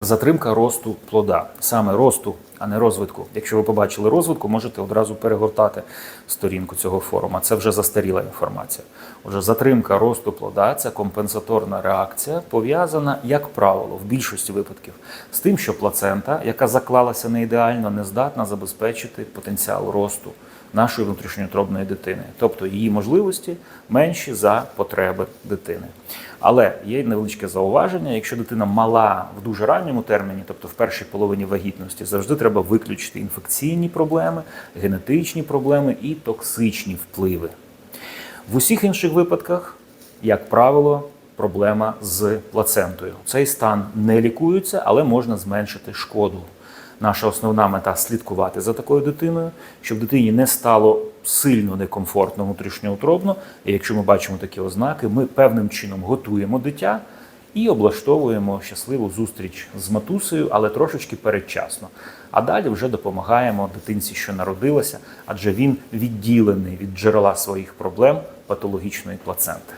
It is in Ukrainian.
Затримка росту плода, саме росту, а не розвитку. Якщо ви побачили розвитку, можете одразу перегортати сторінку цього форуму. Це вже застаріла інформація. Отже, затримка росту плода це компенсаторна реакція, пов'язана, як правило, в більшості випадків з тим, що плацента, яка заклалася не ідеально, не здатна забезпечити потенціал росту нашої внутрішньоутробної дитини, тобто її можливості менші за потреби дитини. Але є невеличке зауваження: якщо дитина мала в дуже ранньому терміні, тобто в першій половині вагітності, завжди треба виключити інфекційні проблеми, генетичні проблеми і токсичні впливи. В усіх інших випадках, як правило, проблема з плацентою. Цей стан не лікується, але можна зменшити шкоду. Наша основна мета слідкувати за такою дитиною, щоб дитині не стало сильно некомфортно внутрішньоутробно. І якщо ми бачимо такі ознаки, ми певним чином готуємо дитя і облаштовуємо щасливу зустріч з матусею, але трошечки передчасно. А далі вже допомагаємо дитинці, що народилася, адже він відділений від джерела своїх проблем патологічної плаценти.